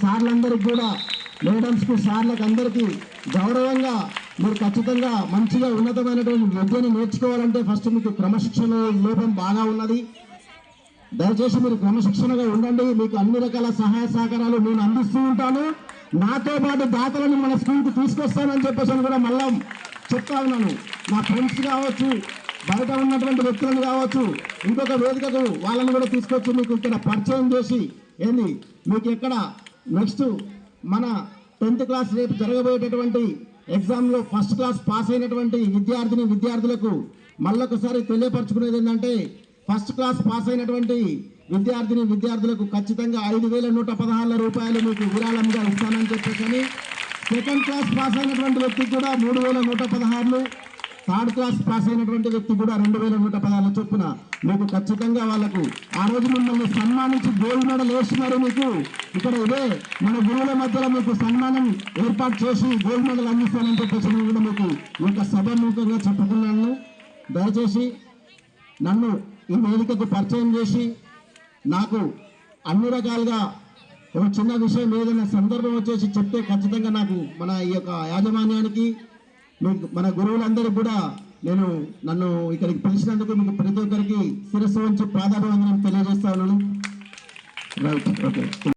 సార్లందరికీ కూడా మేడమ్స్కు సార్లకు అందరికీ గౌరవంగా మీరు ఖచ్చితంగా మంచిగా ఉన్నతమైనటువంటి విద్యను నేర్చుకోవాలంటే ఫస్ట్ మీకు క్రమశిక్షణ లోపం బాగా ఉన్నది. దయచేసి మీరు క్రమశిక్షణగా ఉండండి. మీకు అన్ని రకాల సహాయ సహకారాలు నేను అందిస్తూ ఉంటాను. నాతో పాటు దాతలను మన స్కూల్కి తీసుకొస్తానని చెప్పేసి కూడా మళ్ళా చెప్తా ఉన్నాను. నా ఫ్రెండ్స్ కావచ్చు బయట ఉన్నటువంటి వ్యక్తులను కావచ్చు ఇంకొక వేదికకు వాళ్ళని కూడా తీసుకొచ్చి మీకు ఇక్కడ పరిచయం చేసి ఏంది మీకు ఎక్కడ నెక్స్ట్ మన టెన్త్ క్లాస్ రేపు జరగబోయేటటువంటి ఎగ్జామ్లో ఫస్ట్ క్లాస్ పాస్ అయినటువంటి విద్యార్థిని విద్యార్థులకు మళ్ళొకసారి తెలియపరచుకునేది ఏంటంటే ఫస్ట్ క్లాస్ పాస్ అయినటువంటి విద్యార్థిని విద్యార్థులకు ఖచ్చితంగా ఐదు వేల నూట పదహారుల రూపాయలు మీకు విరాళంగా ఇస్తానని చెప్పేసి సెకండ్ క్లాస్ పాస్ అయినటువంటి వ్యక్తికి కూడా మూడు వేల నూట పదహారులు థర్డ్ క్లాస్ పాస్ అయినటువంటి వ్యక్తి కూడా రెండు వేల నూట పదాల చొప్పున మీకు ఖచ్చితంగా వాళ్ళకు ఆ రోజు మిమ్మల్ని సన్మానించి గోల్డ్ మెడల్ వేస్తున్నారు మీకు. ఇక్కడ ఇదే మన గురువుల మధ్యలో మీకు సన్మానం ఏర్పాటు చేసి గోల్డ్ మెడల్ అందిస్తానని చెప్పేసి కూడా మీకు ఇంకా సభముఖంగా చెప్పుకున్నాను. దయచేసి నన్ను ఈ వేదికకు పరిచయం చేసి నాకు అన్ని రకాలుగా ఒక చిన్న విషయం ఏదైనా సందర్భం వచ్చేసి చెప్తే ఖచ్చితంగా నాకు మన ఈ యొక్క యాజమాన్యానికి మన గురువులందరూ కూడా నేను నన్ను ఇక్కడికి పిలిచినందుకు మీకు ప్రతి ఒక్కరికి శిరస్సు వంచి ప్రాధాన్యత తెలియజేస్తా ఉన్నాను. Right okay